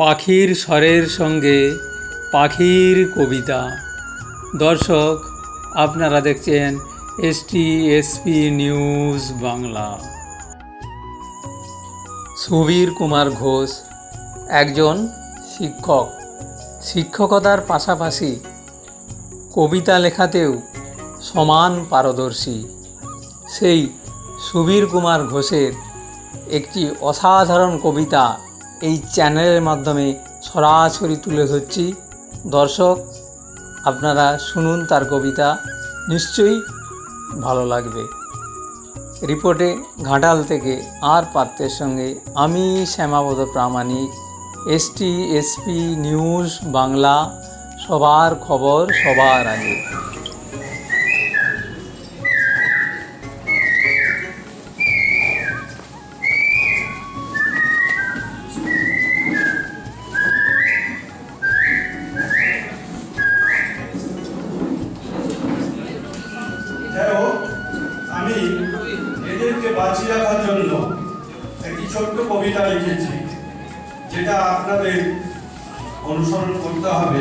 পাখির স্বরের সঙ্গে পাখির কবিতা। দর্শক, আপনারা দেখছেন ST SP news Bangla. Subir Kumar Ghosh একজন শিক্ষক। শিক্ষকতার পাশাপাশি কবিতা লেখাতেও সমান পারদর্শী। সেই সুবীর কুমার ঘোষের একটি অসাধারণ কবিতা এই চ্যানেলের মাধ্যমে সরাসরি তুলে ধরছি। দর্শক, আপনারা শুনুন তার কবিতা, নিশ্চয়ই ভালো লাগবে। রিপোর্টে ঘাটাল থেকে আর পাত্রের সঙ্গে আমি Shyamabad Pramanik, ST, SP, news, Bangla, সবার খবর সবার আগে। বাঁচিয়ে রাখার জন্য একটি ছোট্ট কবিতা লিখেছি, যেটা আপনাদের অনুসরণ করতে হবে।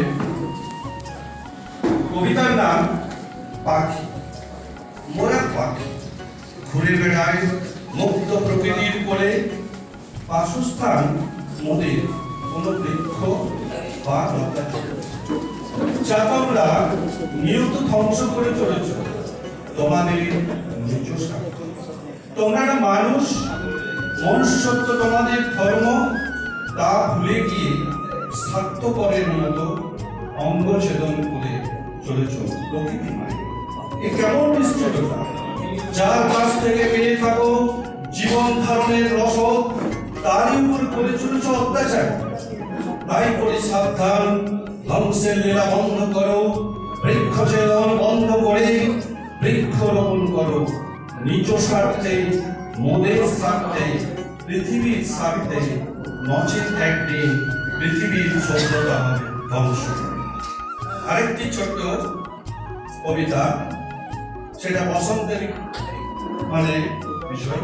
কবিতার নাম পাখি। মোরা পাখি। ঘুরে বেড়ায় মুক্ত প্রকৃতির কোলে। বাসস্থান মোদের কোনো বৃক্ষ বা লতা যা তোমরা নিয়ত ধ্বংস করে চলেছ। তোমাদের তোমরা মানুষ, মনুষ্যত্ব তোমাদের ধর্ম, তা ভুলে গিয়ে স্বার্থপরের মতো অঙ্গ ছেদন করে চলেছ প্রকৃতি এ কেমন নিশ্চয়তা? যার কাছ থেকে পেয়ে থাকো, জীবন ধারণের রসদ, তারই উপর করে চলেছ অত্যাচার। তাই করে সাবধান, ধ্বংসের লীলা বন্ধ করো। নিজ স্বার্থে মোদের স্বার্থে, পৃথিবীর স্বার্থে, নচেত একদিন পৃথিবীর সভ্যতা ধ্বংস। আরেকটি ছোট্ট কবিতা, সেটা বসন্তের মানে বিষয়।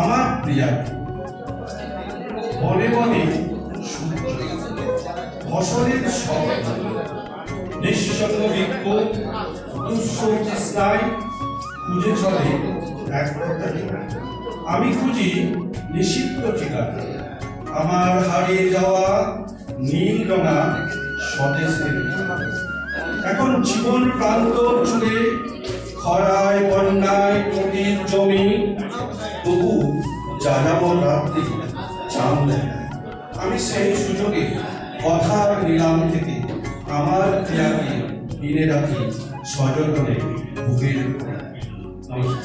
আমার প্রিয়া, বনে বনে সূর্য, ফসলের শব্দ নিঃসঙ্গ বিক্ষোভ তৃষ্ণায় খুঁজে চলে এক আমি খুঁজি নিষিদ্ধ ঠিকানা। আমার হারিয়ে যাওয়া নীল রঙা স্বদেশের এখন জীবন প্রান্ত জুড়ে খরায়, বন্যায়, নদীর জমি, তবু জানাব রাত্রি জানলে আমি সেই সুযোগে কথার নিলাম থেকে আমার ক্রিয়াকে কিনে রাখি সযতনে বুকের information.